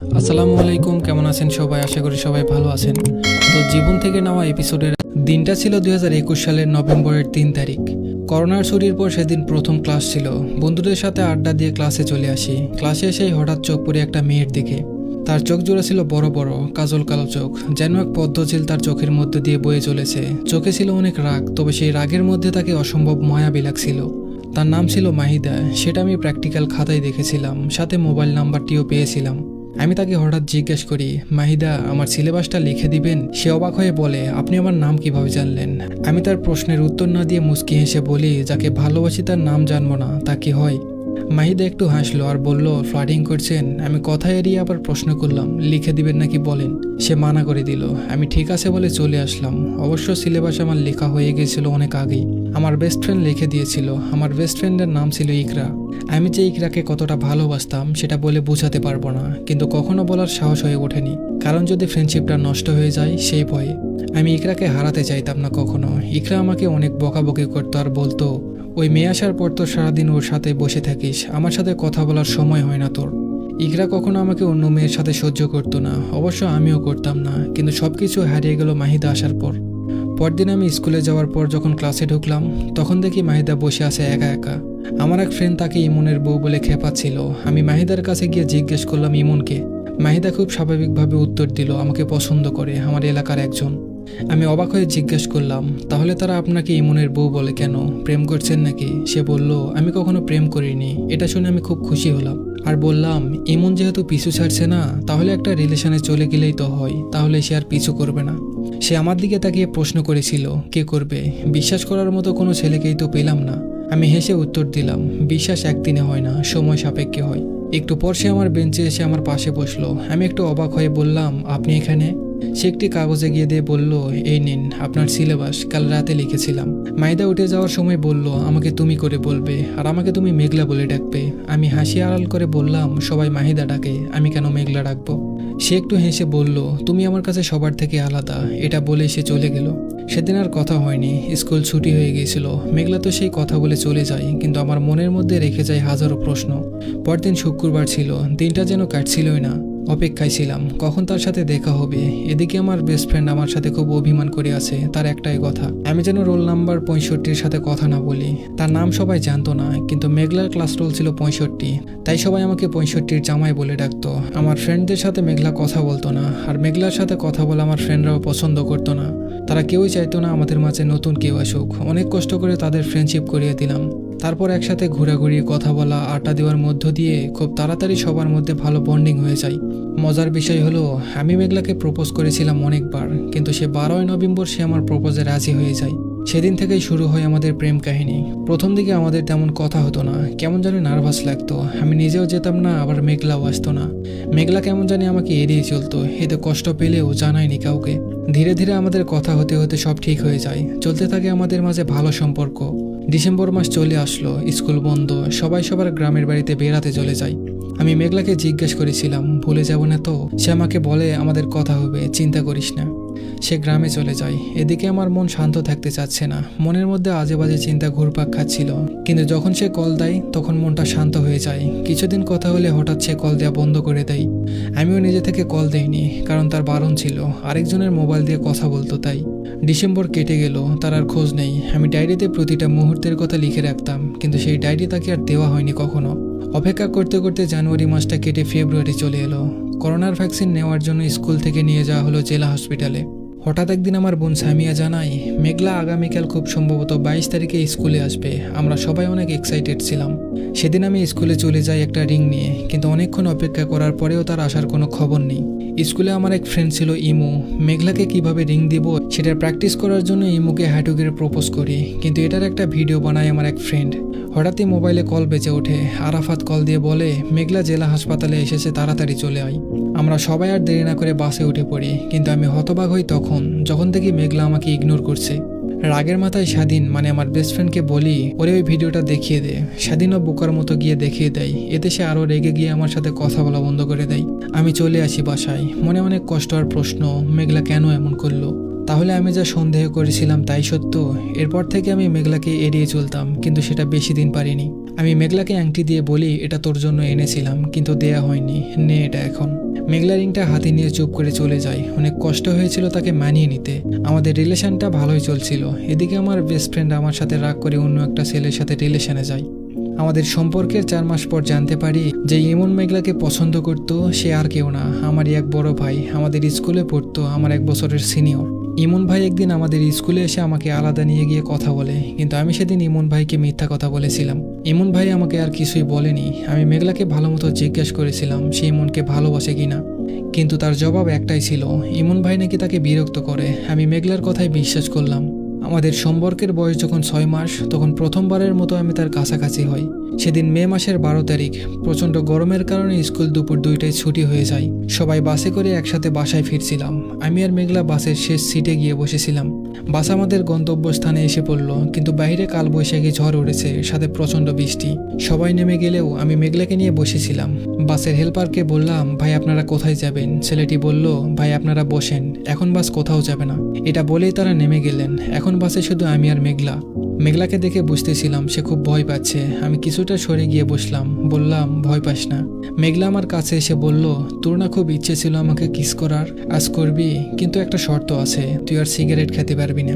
আসসালামু আলাইকুম, কেমন আছেন সবাই? আশা করি সবাই ভালো আছেন। তো জীবন থেকে নেওয়া এপিসোডের দিনটা ছিল দুই হাজার একুশ সালের নভেম্বরের তিন তারিখ। করোনার ছুটির পর সেদিন প্রথম ক্লাস ছিল। বন্ধুদের সাথে আড্ডা দিয়ে ক্লাসে চলে আসি। ক্লাসে এসেই হঠাৎ চোখ পড়ে একটা মেয়ের দিকে। তার চোখ জোড়া ছিল বড় বড়, কাজল কালো চোখ। যেন এক পদ্মচিল তার চোখের মধ্যে দিয়ে বয়ে চলেছে। চোখে ছিল অনেক রাগ, তবে সেই রাগের মধ্যে তাকে অসম্ভব মায়াবী লাগছিল। তার নাম ছিল মাহিদা। সেটা আমি প্র্যাকটিক্যাল খাতায় দেখেছিলাম। সাথে মোবাইল নাম্বারটিও পেয়েছিলাম। আমি তাকে হঠাৎ জিজ্ঞেস করি, মাহিদা, আমার সিলেবাসটা লিখে দিবেন? সে অবাক হয়ে বলে, আপনি আমার নাম কীভাবে জানলেন? আমি তার প্রশ্নের উত্তর না দিয়ে মুচকি হেসে বলি, যাকে ভালোবাসি তার নাম জানব না, তা কি হয়? মাহিদা একটু হাসলো আর বলল, ফ্লাডিং করছেন? আমি কথা এড়িয়ে আবার প্রশ্ন করলাম, লিখে দিবেন নাকি বলেন? সে মানা করে দিল, আমি ঠিক আছে বলে চলে আসলাম। অবশ্য সিলেবাস আমার লেখা হয়ে গিয়েছিল অনেক আগেই। আমার বেস্ট ফ্রেন্ড লিখে দিয়েছিল। আমার বেস্ট ফ্রেন্ডের নাম ছিল ইকরা। আমি যে ইকরাকে কতটা ভালোবাসতাম, সেটা বলে বোঝাতে পারব না, কিন্তু কখনো বলার সাহস হয়ে ওঠেনি। কারণ যদি ফ্রেন্ডশিপটা নষ্ট হয়ে যায়, সেই ভয়ে। আমি ইকরাকে হারাতে চাইতাম না কখনো। ইকরা আমাকে অনেক বকাবকি করতো আর বলতো, ওই মেয়ে আসার পর তো সারাদিন ওর সাথে বসে থাকিস, আমার সাথে কথা বলার সময় হয় না তোর। ইকরা কখনো আমাকে অন্য মেয়ের সাথে সহ্য করতো না, অবশ্য আমিও করতাম না, কিন্তু সব কিছু হারিয়ে গেল মাহিদা আসার পর। পরদিন আমি স্কুলে যাওয়ার পর যখন ক্লাসে ঢুকলাম, তখন দেখি মাহিদা বসে আছে একা একা। আমার এক ফ্রেন্ড তাকে ইমনের বউ বলে খেপাচ্ছিল। আমি মাহিদার কাছে গিয়ে জিজ্ঞেস করলাম, ইমনকে? মাহিদা খুব স্বাভাবিকভাবে উত্তর দিল, আমাকে পছন্দ করে, আমার এলাকার একজন। আমি অবাক হয়ে জিজ্ঞেস করলাম, তাহলে তারা আপনাকে ইমনের বউ বলে কেন? প্রেম করছেন নাকি? সে বলল, আমি কখনো প্রেম করিনি, এটা শুনে আমি খুব খুশি হলাম। আর বললাম, ইমন যেহেতু পিছু ছাড়ছে না, তাহলে একটা রিলেশনে চলে গেলেই তো হয়, তাহলে সে আর পিছু করবে না। সে আমার দিকে তাকিয়ে প্রশ্ন করেছিল, কে করবে? বিশ্বাস করার মতো কোনো ছেলেকেই তো পেলাম না। আমি হেসে উত্তর দিলাম, বিশ্বাস একদিনে হয় না, সময় সাপেক্ষে হয়। একটু পর সে আমার বেঞ্চে এসে আমার পাশে বসল। আমি একটু অবাক হয়ে বললাম, আপনি এখানে? সে একটি কাগজে গিয়ে দিয়ে বলল, এই নিন, আপনার সিলেবাস, কাল রাতে লিখেছিলাম। মাইদা উঠে যাওয়ার সময় বলল, আমাকে তুমি করে বলবে, আর আমাকে তুমি মেঘলা বলে ডাকবে। আমি হাসি আড়াল করে বললাম, সবাই মাহিদা ডাকে, আমি কেন মেঘলা ডাকবো? সে একটু হেসে বলল, তুমি আমার কাছে সবার থেকে আলাদা। এটা বলে সে চলে গেল। সেদিন আর কথা হয়নি। স্কুল ছুটি হয়ে গিয়েছিল। মেঘলা তো সেই কথা বলে চলে যায়, কিন্তু আমার মনের মধ্যে রেখে যায় হাজারো প্রশ্ন। পরদিন শুক্রবার ছিল। দিনটা যেন কাটছিলই না। অপেক্ষায় ছিলাম। কখন তার সাথে দেখা হবে? এদিকে আমার বেস্ট ফ্রেন্ড আমার সাথে খুব অভিমান করে আছে, তার একটাই কথা। আমি যেন রোল নাম্বার পঁয়ষট্টির সাথে কথা না বলি। তার নাম সবাই জানতো না, কিন্তু মেঘলার ক্লাস রোল ছিল পঁয়ষট্টি। তাই সবাই আমাকে পঁয়ষট্টির জামাই বলে ডাকতো। আমার ফ্রেন্ডদের সাথে মেঘলা কথা বলতো না, আর মেঘলার সাথে কথা বলে আমার ফ্রেন্ডরাও পছন্দ করতো না। তারা কেউই চাইতো না আমাদের মাঝে নতুন কেউ আসুক। অনেক কষ্ট করে তাদের ফ্রেন্ডশিপ করিয়ে দিলাম। তারপর একসাথে ঘোরাঘুরি, কথা বলা, আড্ডা দেওয়ার মধ্য দিয়ে খুব তাড়াতাড়ি সবার মধ্যে ভালো বন্ডিং হয়ে যায়। মজার বিষয় হলো, আমি মেঘলাকে প্রপোজ করেছিলাম অনেকবার, কিন্তু সে বারোই নভেম্বর সে আমার প্রপোজে রাজি হয়ে যায়। সেদিন থেকেই শুরু হয় আমাদের প্রেম কাহিনী। প্রথম দিকে আমাদের তেমন কথা হতো না, কেমন জানি নার্ভাস লাগতো, আমি নিজেও যেতাম না, আবার মেঘলাও আসতো না। মেঘলা কেমন জানি আমাকে এড়িয়ে চলতো, এতে কষ্ট পেলেও জানায়নি কাউকে। ধীরে ধীরে আমাদের কথা হতে হতে সব ঠিক হয়ে যায়, চলতে থাকে আমাদের মাঝে ভালো সম্পর্ক। ডিসেম্বর মাস চলে আসলো, স্কুল বন্ধ, সবাই সবার গ্রামের বাড়িতে বেড়াতে চলে যায়। আমি মেঘলাকে জিজ্ঞেস করেছিলাম, ভুলে যাব না তো? সে আমাকে বলে, আমাদের কথা হবে, চিন্তা করিস না। সে গ্রামে চলে যায়। এদিকে আমার মন শান্ত থাকতে চাচ্ছে না। মনের মধ্যে আজে বাজে চিন্তা ঘুরপাক খাচ্ছিল। কিন্তু যখন সে কল দেয়, তখন মনটা শান্ত হয়ে যায়। কিছুদিন কথা হলে হঠাৎ সে কল দেওয়া বন্ধ করে দেয়। আমিও নিজে থেকে কল দেইনি, কারণ তার বারণ ছিল। আরেকজনের মোবাইল দিয়ে কথা বলতো তাই। ডিসেম্বর কেটে গেল, তার আর খোঁজ নেই। আমি ডায়েরিতে প্রতিটা মুহূর্তের কথা লিখে রাখতাম, কিন্তু সেই ডায়েরি তাকে আর দেওয়া হয়নি কখনো। অপেক্ষা করতে করতে জানুয়ারি মাসটা কেটে ফেব্রুয়ারি চলে এলো। করোনার ভ্যাকসিন নেওয়ার জন্য স্কুল থেকে নিয়ে যাওয়া হলো জেলা হসপিটালে। হঠাৎ একদিন আমার বোন সামিয়া জানাই মেঘলা আগামীকাল খুব সম্ভবত বাইশ তারিখে স্কুলে আসবে। আমরা সবাই অনেক এক্সাইটেড ছিলাম। সেদিন আমি স্কুলে চলে যাই একটা রিং নিয়ে, কিন্তু অনেকক্ষণ অপেক্ষা করার পরেও তার আসার কোনো খবর নেই। স্কুলে আমার এক ফ্রেন্ড ছিল ইমু। মেঘলাকে কীভাবে রিং দিব, সেটার প্র্যাকটিস করার জন্য ইমুকে হাঁটুকের প্রপোজ করি, কিন্তু এটার একটা ভিডিও বানায় আমার এক ফ্রেন্ড হঠাৎই মোবাইলে কল বেজে ওঠে। আরাফাত কল দিয়ে বলে, মেঘলা জেলা হাসপাতালে এসেছে, তাড়াতাড়ি চলে আয়। আমরা সবাই আর দেরি না করে বাসে উঠে পড়ি, কিন্তু আমি হতবাক হই তখন, যখন দেখি মেঘলা আমাকে ইগনোর করছে। রাগের মাথায় স্বাধীন মানে আমার বেস্ট ফ্রেন্ডকে বলি, ওরে ওই ভিডিওটা দেখিয়ে দে। স্বাধীনও বোকার মতো গিয়ে দেখিয়ে দেয়। এতে সে আরও রেগে গিয়ে আমার সাথে কথা বলা বন্ধ করে দেয়। আমি চলে আসি বাসায়। মনে অনেক কষ্ট আর প্রশ্ন, মেঘলা কেন এমন করল? তাহলে আমি যা সন্দেহ করেছিলাম তাই সত্য। এরপর থেকে আমি মেঘলাকে এড়িয়ে চলতাম, কিন্তু সেটা বেশি দিন পারিনি। আমি মেঘলাকে আংটি দিয়ে বলি, এটা তোর জন্য এনেছিলাম, কিন্তু দেয়া হয়নি, নে এটা এখন। মেঘলা রিংটা হাতে নিয়ে চুপ করে চলে যায়। অনেক কষ্ট হয়েছিল তাকে মানিয়ে নিতে। আমাদের রিলেশনটা ভালোই চলছিল। এদিকে আমার বেস্ট ফ্রেন্ড আমার সাথে রাগ করে অন্য একটা ছেলের সাথে রিলেশনে যায়। আমাদের সম্পর্কের চার মাস পর জানতে পারি যে ইমন মেঘলাকে পছন্দ করত সে আর কেউ না। আমারই এক বড় ভাই, আমাদের স্কুলে পড়তো, আমার এক বছরের সিনিয়র। ইমন ভাই একদিন আমাদের স্কুলে এসে আমাকে আলাদা নিয়ে গিয়ে কথা বলে, কিন্তু আমি সেদিন ইমন ভাইকে মিথ্যা কথা বলেছিলাম। ইমন ভাই আমাকে আর কিছুই বলেনি। আমি মেঘলাকে ভালো মতো জিজ্ঞেস করেছিলাম সে ইমনকে ভালোবাসে কিনা। কিন্তু তার জবাব একটাই ছিল, ইমন ভাই নাকি তাকে বিরক্ত করে। আমি মেঘলার কথাই বিশ্বাস করলাম। আমাদের সম্পর্কের বয়স যখন ছয় মাস, তখন প্রথমবারের মতো আমি তার কাছাকাছি হই। সেদিন মে মাসের বারো তারিখ, প্রচণ্ড গরমের কারণে স্কুল দুপুর দুইটায় ছুটি হয়ে যায়। সবাই বাসে করে একসাথে বাসায় ফিরছিলাম। আমি আর মেঘলা বাসের শেষ সিটে গিয়ে বসেছিলাম। বাস আমাদের গন্তব্যস্থানে এসে পড়ল, কিন্তু বাইরে কালবৈশাখী ঝড় উঠেছে, সাথে প্রচণ্ড বৃষ্টি। সবাই নেমে গেলেও আমি মেঘলাকে নিয়ে বসেছিলাম। বাসের হেল্পারকে বললাম, ভাই, আপনারা কোথায় যাবেন? ছেলেটি বলল, ভাই, আপনারা বসেন, এখন বাস কোথাও যাবে না। এটা বলেই তারা নেমে গেলেন। এখন বাসে শুধু আমি আর মেঘলা। মেঘলাকে দেখে বুঝতেছিলাম সে খুব ভয় পাচ্ছে। আমি কিছুটা সরে গিয়ে বসলাম। বললাম, ভয় পাস না। মেঘলা আমার কাছে এসে বলল, তোর না খুব ইচ্ছে ছিল আমাকে কিস করার? আজ করবি, কিন্তু একটা শর্ত আছে। তুই আর সিগারেট খেতে পারবি না।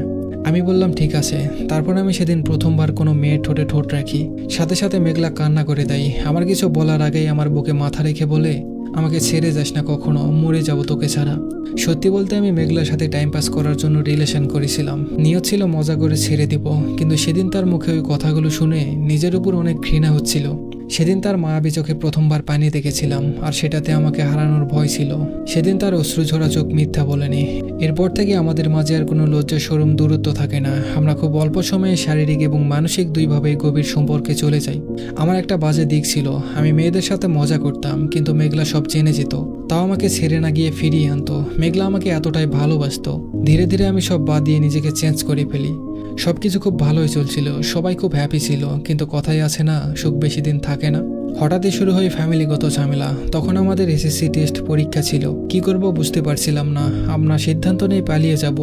আমি বললাম, ঠিক আছে। তারপর আমি সেদিন প্রথমবার কোনো মেয়ের ঠোঁটে ঠোঁট রাখি। সাথে সাথে মেঘলা কান্না করে দেয়। আমার কিছু বলার আগেই আমার বুকে মাথা রেখে বলে আমাকে ছেড়ে যাস না কখনো, মরে যাব তোকে ছাড়া। সত্যি বলতে আমি মেঘলার সাথে টাইম পাস করার জন্য রিলেশন করেছিলাম। নিয়ত ছিল মজা করে ছেড়ে দিব, কিন্তু সেদিন তার মুখে ওই কথাগুলো শুনে নিজের উপর অনেক ঘৃণা হচ্ছিল। সেদিন তার মায়াবী চোখে প্রথমবার পানি দেখেছিলাম, আর সেটাতে আমাকে হারানোর ভয় ছিল। সেদিন তার অশ্রুঝরা চোখ মিথ্যা বলেনি। এরপর থেকে আমাদের মাঝে আর কোনো লজ্জা সরম দূরত্ব থাকে না। আমরা খুব অল্প সময়ে শারীরিক এবং মানসিক দুইভাবে গভীর সম্পর্কে চলে যাই। আমার একটা বাজে দিক ছিল। আমি মেয়েদের সাথে মজা করতাম, কিন্তু মেঘলা সব চেনে যেত। তাও আমাকে ছেড়ে না গিয়ে ফিরিয়ে আনতো। মেঘলা আমাকে এতটাই ভালোবাসত। ধীরে ধীরে আমি সব বাদ দিয়ে নিজেকে চেঞ্জ করে ফেলি। সব কিছু খুব ভালোই চলছিল, সবাই খুব হ্যাপি ছিল, কিন্তু কথাই আছে না, সুখ বেশি দিন থাকে না। হঠাৎই শুরু হয় ফ্যামিলিগত ঝামেলা, তখন আমাদের এসএসসি টেস্ট পরীক্ষা ছিল। কি করব বুঝতে পারছিলাম না, আমরা সিদ্ধান্ত নিয়ে পালিয়ে যাব।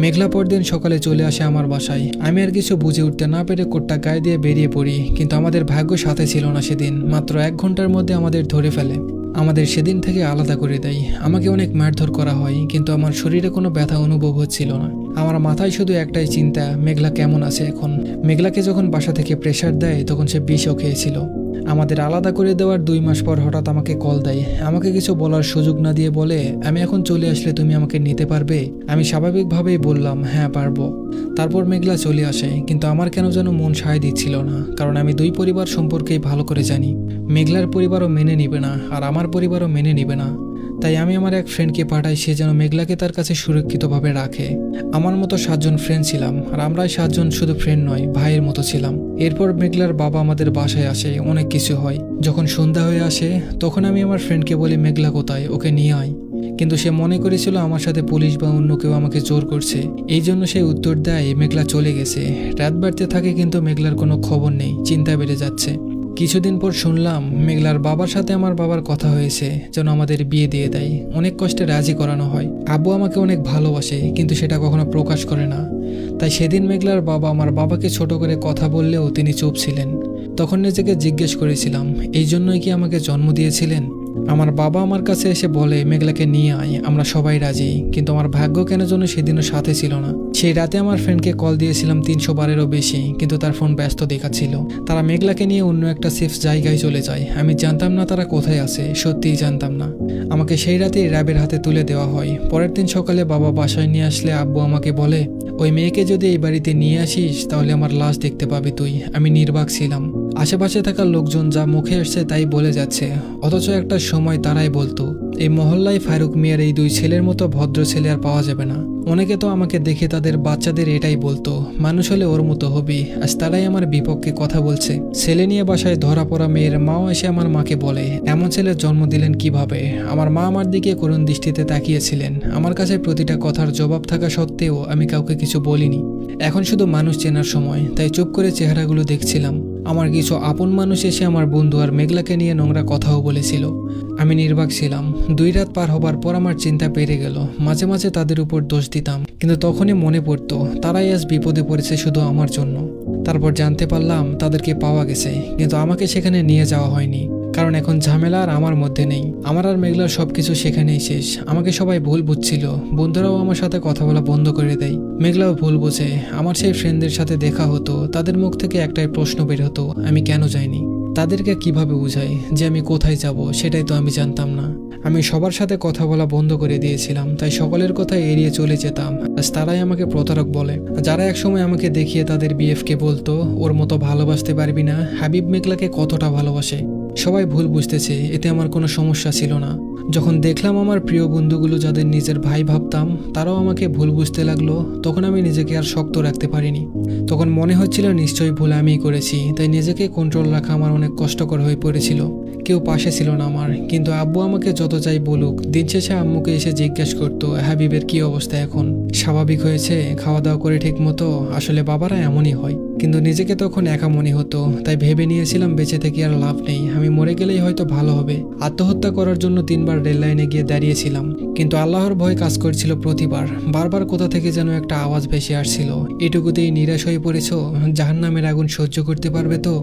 মেঘলা পরদিন সকালে চলে আসে আমার বাসায়। আমি আর কিছু বুঝে উঠতে না পেরে কোটটা গায়ে দিয়ে বেরিয়ে পড়ি, কিন্তু আমাদের ভাগ্য সাথে ছিল না সেদিন, মাত্র এক ঘণ্টার মধ্যে আমাদের ধরে ফেলে। আমাদের সেদিন থেকে আলাদা করে দেয়। আমাকে অনেক মারধর করা হয়, কিন্তু আমার শরীরে কোনো ব্যথা অনুভব হচ্ছিল না। আমার মাথায় শুধু একটাই চিন্তা, মেঘলা কেমন আছে এখন? মেঘলাকে যখন বাসা থেকে প্রেশার দেয়, তখন সে বিষও খেয়েছিল। আমাদের আলাদা করে দেওয়ার দুই মাস পর হঠাৎ আমাকে কল দেয়। আমাকে কিছু বলার সুযোগ না দিয়ে বলে, আমি এখন চলে আসলে তুমি আমাকে নিতে পারবে? আমি স্বাভাবিকভাবেই বললাম হ্যাঁ পারব। তারপর মেঘলা চলে আসে, কিন্তু আমার কেন যেন মন সায় দিচ্ছিল না, কারণ আমি দুই পরিবার সম্পর্কেই ভালো করে জানি। মেঘলার পরিবারও মেনে নিবে না, আর আমার পরিবারও মেনে নিবে না। তাই আমি আমার এক ফ্রেন্ডকে পাঠাই, সে যেন মেঘলাকে তার কাছে সুরক্ষিতভাবে রাখে। আমার মতো সাতজন ফ্রেন্ড ছিলাম, আর আমরাই সাতজন শুধু ফ্রেন্ড নয়, ভাইয়ের মতো ছিলাম। এরপর মেঘলার বাবা আমাদের বাসায় আসে, অনেক কিছু হয়। যখন সন্ধ্যা হয়ে আসে, তখন আমি আমার ফ্রেন্ডকে বলি, মেঘলা কোথায়? ওকে নিয়ে আয়। কিন্তু সে মনে করেছিল, আমার সাথে পুলিশ বা অন্য কেউ আমাকে জোর করছে। এই জন্য সে উত্তর দেয়, মেঘলা চলে গেছে। রাত বাড়তে থাকে, কিন্তু মেঘলার কোনো খবর নেই, চিন্তা বেড়ে যাচ্ছে। কিছুদিন পর শুনলাম মেঘলার বাবার সাথে আমার বাবার কথা হয়েছে, যেন আমাদের বিয়ে দিয়ে দেয়। অনেক কষ্টে রাজি করানো হয়। আব্বু আমাকে অনেক ভালোবাসে, কিন্তু সেটা কখনো প্রকাশ করে না। তাই সেদিন মেঘলার বাবা আমার বাবাকে ছোট করে কথা বললেও তিনি চুপ ছিলেন। তখন নিজেকে জিজ্ঞেস করেছিলাম, এই জন্যই কি আমাকে জন্ম দিয়েছিলেন? আমার বাবা আমার কাছে এসে বলে, মেঘলাকে নিয়ে আয়, আমরা সবাই রাজি। কিন্তু আমার ভাগ্য কেন জন্য সেদিনও সাথে ছিল না। সেই রাতে আমার ফ্রেন্ডকে কল দিয়েছিলাম তিনশো বারেরও বেশি, কিন্তু তার ফোন ব্যস্ত দেখাচ্ছিল। তারা মেঘলাকে নিয়ে অন্য একটা সেফ জায়গায় চলে যায়। আমি জানতাম না তারা কোথায় আছে, সত্যিই জানতাম না। আমাকে সেই রাতেই র্যাবের হাতে তুলে দেওয়া হয়। পরের দিন সকালে বাবা বাসায় নিয়ে আসলে আব্বু আমাকে বলে, ওই মেয়েকে যদি এই বাড়িতে নিয়ে আসিস, তাহলে আমার লাশ দেখতে পাবি তুই। আমি নির্বাক ছিলাম। আশেপাশে থাকা লোকজন যা মুখে আসছে তাই বলে যাচ্ছে। অথচ একটা সময় তারাই বলতো, এই মহল্লায় ফারুক মিয়ার এই দুই ছেলের মতো ভদ্র ছেলে আর পাওয়া যাবে না। অনেকে তো আমাকে দেখে তাদের বাচ্চাদের এটাই বলতো, মানুষ হলে ওর মতো হবি। আজ তারাই আমার বিপক্ষে কথা বলছে। ছেলে নিয়ে বাসায় ধরা পড়া মেয়ের মাও এসে আমার মাকে বলে, এমন ছেলের জন্ম দিলেন কীভাবে? আমার মা আমার দিকে করুণ দৃষ্টিতে তাকিয়েছিলেন। আমার কাছে প্রতিটা কথার জবাব থাকা সত্ত্বেও আমি কাউকে কিছু বলিনি। এখন শুধু মানুষ চেনার সময়, তাই চুপ করে চেহারাগুলো দেখছিলাম। আমার কিছু আপন মানুষ এসে আমার বন্ধু আর মেঘলাকে নিয়ে নোংরা কথাও বলেছিল। আমি নির্বাক ছিলাম। দুই রাত পার হবার পর আমার চিন্তা বেড়ে গেল। মাঝে মাঝে তাদের উপর দোষ দিতাম। কিন্তু তখনই মনে পড়তো, তারাই আজ বিপদে পড়েছে শুধু আমার জন্য। তারপর জানতে পারলাম তাদেরকে পাওয়া গেছে, কিন্তু আমাকে সেখানে নিয়ে যাওয়া হয়নি। কারণ এখন ঝামেলা আর আমার মধ্যে নেই। আমার আর মেঘলার সবকিছু সেখানেই শেষ। আমাকে সবাই ভুল বুঝছিল। বন্ধুরাও আমার সাথে কথা বলা বন্ধ করে দেয়। মেঘলাও ভুল বোঝে। আমার সেই ফ্রেন্ডদের সাথে দেখা হতো। তাদের মুখ থেকে একটাই প্রশ্ন বের হতো, আমি কেন যাইনি? তাদেরকে কীভাবে বুঝাই যে আমি কোথায় যাব, সেটাই তো আমি জানতাম না। আমি সবার সাথে কথা বলা বন্ধ করে দিয়েছিলাম, তাই সকলের কথা এড়িয়ে চলে যেতাম। তারাই আমাকে প্রতারক বলে। যারা একসময় আমাকে দেখিয়ে তাদের বিএফকে বলতো, ওর মতো ভালোবাসতে পারবি না। হাবিব মেঘলাকে কতটা ভালোবাসে। সবাই ভুল বুঝতেছে, এতে আমার কোনো সমস্যা ছিল না। যখন দেখলাম আমার প্রিয় বন্ধুগুলো যাদের নিজের ভাই ভাবতাম, তারাও আমাকে ভুল বুঝতে লাগল, তখন আমি নিজেকে আর শক্ত রাখতে পারিনি। তখন মনে হচ্ছিল নিশ্চয়ই ভুল আমিই করেছি, তাই নিজেকে কন্ট্রোল রাখা আমার অনেক কষ্টকর হয়ে পড়েছিল। কেউ পাশে ছিল না আমার, কিন্তু আব্বু আমাকে যত চাই বলুক, দিন শেষে আম্মুকে এসে জিজ্ঞেস করতো, হাবিবের কি অবস্থা এখন? স্বাভাবিক হয়েছে? খাওয়া দাওয়া করে ঠিক মতো? আসলে বাবারা এমনই হয়। কিন্তু নিজেকে তখন একা মনে হতো, তাই ভেবে নিয়েছিলাম বেঁচে থেকে আর লাভ নেই, আমি মরে গেলেই হয়তো ভালো হবে। আত্মহত্যা করার জন্য তিনবার রেল লাইনে গিয়ে দাঁড়িয়েছিলাম, কিন্তু আল্লাহর ভয় কাজ করছিল প্রতিবার, বারবার কোথা থেকে যেন একটা আওয়াজ ভেসে আসছিল। এটুকুতেই নিরাশ হয়ে পড়েছ, জাহান্নামের আগুন সহ্য করতে পারবে তো?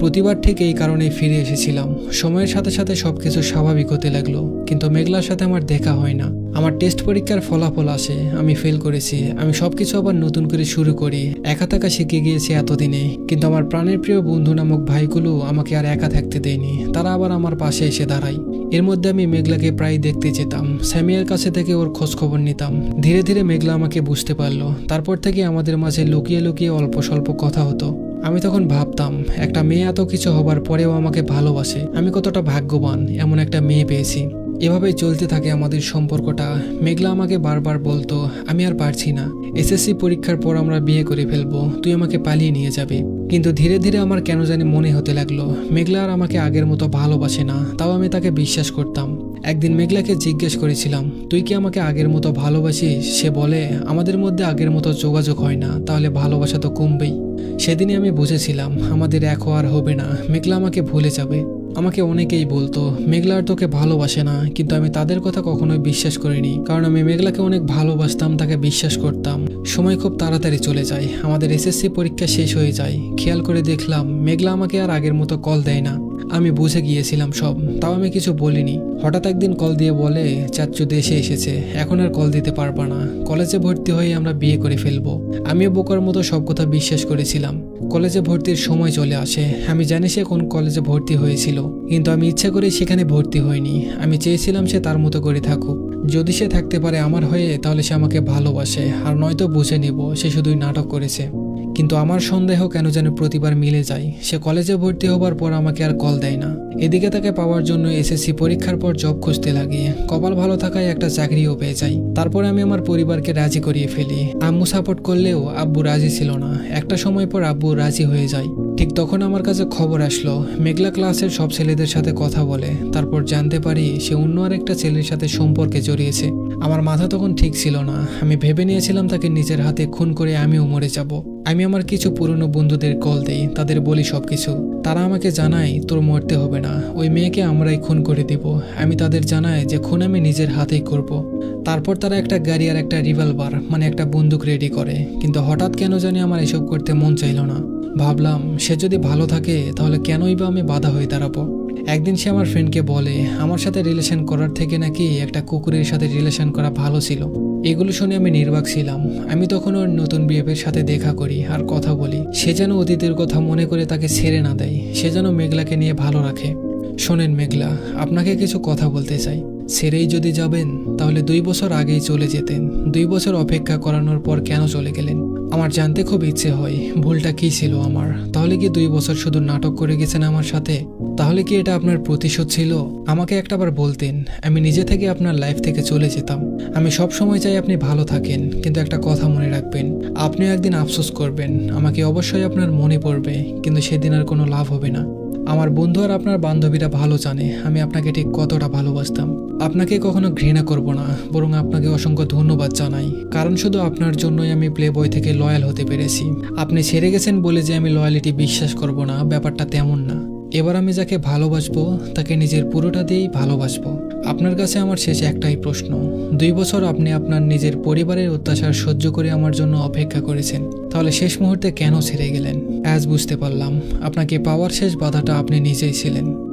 প্রতিবার ঠিক এই কারণেই ফিরে এসেছিলাম। সময়ের সাথে সাথে সব কিছু স্বাভাবিক হতে লাগল, কিন্তু মেঘলার সাথে আমার দেখা হয় না। আমার টেস্ট পরীক্ষার ফলাফল আসে, আমি ফেল করেছি, আমি সব কিছু আবার নতুন করে শুরু করি। একা থাকা শিখে গিয়েছি এতদিনে, কিন্তু আমার প্রাণের প্রিয় বন্ধু নামক ভাইগুলো আমাকে আর একা থাকতে দেয়নি, তারা আবার আমার পাশে এসে দাঁড়ায়। এর মধ্যে আমি মেঘলাকে প্রায় দেখতে যেতাম, স্যামিয়ার কাছে থেকে ওর খোঁজ খবর নিতাম। ধীরে ধীরে মেঘলা আমাকে বুঝতে পারল, তারপর থেকে আমাদের মাঝে লুকিয়ে লুকিয়ে অল্প স্বল্প কথা হতো। আমি তখন ভাবতাম, একটা মেয়ে এত কিছু হবার পরেও আমাকে ভালোবাসে। আমি কতটা ভাগ্যবান, এমন একটা মেয়ে পেয়েছি। এভাবেই চলতে থাকে আমাদের সম্পর্কটা। মেঘলা আমাকে বারবার বলতো, আমি আর পারছি না। এসএসসি পরীক্ষার পর আমরা বিয়ে করে ফেলব। তুই আমাকে পালিয়ে নিয়ে যাবে। কিন্তু ধীরে ধীরে আমার কেন জানি মনে হতে লাগল, মেঘলা আর আমাকে আগের মতো ভালোবাসে না, তাও আমি তাকে বিশ্বাস করতাম। একদিন মেঘলাকে জিজ্ঞেস করেছিলাম, তুই কি আমাকে আগের মতো ভালোবাসিস? সে বলে, আমাদের মধ্যে আগের মতো যোগাযোগ হয় না, তাহলে ভালোবাসা তো কমবেই। সেদিনই আমি বুঝেছিলাম আমাদের এক আর হবে না। মেঘলা আমাকে ভুলে যাবে। আমাকে অনেকেই বলতো, মেঘলা আর তোকে ভালোবাসে না। কিন্তু আমি তাদের কথা কখনোই বিশ্বাস করিনি। কারণ আমি মেঘলাকে অনেক ভালোবাসতাম, তাকে বিশ্বাস করতাম। সময় খুব তাড়াতাড়ি চলে যায়। আমাদের এসএসসি পরীক্ষা শেষ হয়ে যায়। খেয়াল করে দেখলাম, মেঘলা আমাকে আর আগের মতো কল দেয় না। আমি বুঝে গিয়েছিলাম সব, তাও আমি কিছু বলিনি। হঠাৎ একদিন কল দিয়ে বলে, চাচ্চু, দেশে এসেছে। এখন আর কল দিতে পারবা না। কলেজে ভর্তি হয়ে আমরা বিয়ে করে ফেলব। আমিও বোকার মতো সব কথা বিশ্বাস করেছিলাম। কলেজে ভর্তির সময় চলে আসে। আমি জানি সে কোন কলেজে ভর্তি হয়েছিল, কিন্তু আমি ইচ্ছা করে সেখানে ভর্তি হইনি। আমি চেয়েছিলাম সে তার মতো করে থাকুক। যদি সে থাকতে পারে আমার হয়ে, তাহলে সে আমাকে ভালোবাসে, আর নয়তো বুঝে নিব, সে শুধুই নাটক করেছে। কিন্তু আমার সন্দেহ কেন যেন প্রতিবার মিলে যায়? সে কলেজে ভর্তি হবার পর আমাকে আর কল দেয় না। এদিকে তাকে পাওয়ার জন্য এসএসসি পরীক্ষার পর জব খুঁজতে লাগি। কপাল ভালো থাকায় একটা চাকরিও পেয়ে যাই তারপর আমি আমার পরিবারকে রাজি করিয়ে ফেলি। আম্মু সাপোর্ট করলেও আব্বু রাজি ছিল না। একটা সময় পর আব্বু রাজি হয়ে যায়। ঠিক তখন আমার কাছে খবর আসলো, মেঘলা ক্লাসের সব ছেলেদের সাথে কথা বলে। তারপর জানতে পারি সে অন্য আর একটা ছেলের সাথে সম্পর্কে জড়িয়েছে। আমার মাথা তখন ঠিক ছিল না। আমি ভেবে নিয়েছিলাম তাকে নিজের হাতে খুন করে আমিও মরে যাব। আমি আমার কিছু পুরনো বন্ধুদের কল দেই, তাদের বলি সবকিছু। তারা আমাকে জানায়, তোর মরতে হবে না। ওই মেয়েকে আমরাই খুন করে দিব। আমি তাদের জানাই যে খুন আমি নিজের হাতেই করব। তারপর তারা একটা গাড়ি আর একটা রিভলভার মানে একটা বন্দুক রেডি করে। কিন্তু হঠাৎ কেন জানি আমার এসব করতে মন চাইল না। ভাবলাম, সে যদি ভালো থাকে, তাহলে কেনই বা আমি বাধা হয়ে দাঁড়াবো? একদিন সে আমার ফ্রেন্ডকে বলে, আমার সাথে রিলেশন করার থেকে নাকি একটা কুকুরের সাথে রিলেশন করা ভালো ছিল? এগুলো শুনে আমি নির্বাক ছিলাম। আমি তখন ওর নতুন বিএফের সাথে দেখা করি আর কথা বলি। সে যেন অতীতের কথা মনে করে তাকে ছেড়ে না দেয়। সে যেন মেঘলাকে নিয়ে ভালো রাখে। শোনেন মেঘলা, আপনাকে কিছু কথা বলতে চাই। ছেড়েই যদি যাবেন, তাহলে দুই বছর আগেই চলে যেতেন। দুই বছর অপেক্ষা করানোর পর কেন চলে গেলেন? আমার জানতে খুব ইচ্ছে হয়, ভুলটা কি ছিল আমার? তাহলে কি দুই বছর শুধু নাটক করে গেছেন আমার সাথে? তাহলে কি এটা আপনার প্রতিশোধ ছিল? আমাকে একটাবার বলতেন, আমি নিজে থেকে আপনার লাইফ থেকে চলে যেতাম। আমি সব সময় চাই আপনি ভালো থাকেন, কিন্তু একটা কথা মনে রাখবেন, আপনিও একদিন আফসোস করবেন, আমাকে অবশ্যই আপনার মনে পড়বে, কিন্তু সেদিন আর কোনো লাভ হবে না। আমার বন্ধু আর আপনার বান্ধবীরা ভালো জানে, আমি আপনাকে ঠিক কতটা ভালোবাসতাম। আপনাকে কখনো ঘৃণা করব না, বরং আপনাকে অসংখ্য ধন্যবাদ জানাই। কারণ শুধু আপনার জন্যই আমি প্লে বয় থেকে লয়াল হতে পেরেছি। আপনি ছেড়ে গেছেন বলে যে আমি লয়ালিটি বিশ্বাস করব না, ব্যাপারটা তেমন না। এবার আমি যাকে ভালোবাসবো, তাকে নিজের পুরোটা দিয়েই ভালোবাসবো। আপনার কাছে আমার শেষে একটাই প্রশ্ন। দুই বছর আপনি আপনার নিজের পরিবারের অত্যাচার সহ্য করে আমার জন্য অপেক্ষা করেছেন। তাহলে শেষ মুহূর্তে কেন ছেড়ে গেলেন? অ্যাজ বুঝতে পারলাম। আপনাকে পাওয়ার শেষ বাধাটা আপনি নিজেই ছিলেন।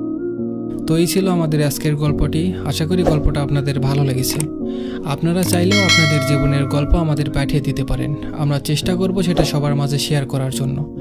তো এই ছিল আমাদের আজকের গল্পটি। আশা করি গল্পটা আপনাদের ভালো লেগেছে। আপনারা চাইলেও আপনাদের জীবনের গল্প আমাদের পাঠিয়ে দিতে পারেন। আমরা চেষ্টা করব সেটা সবার মাঝে শেয়ার করার জন্য।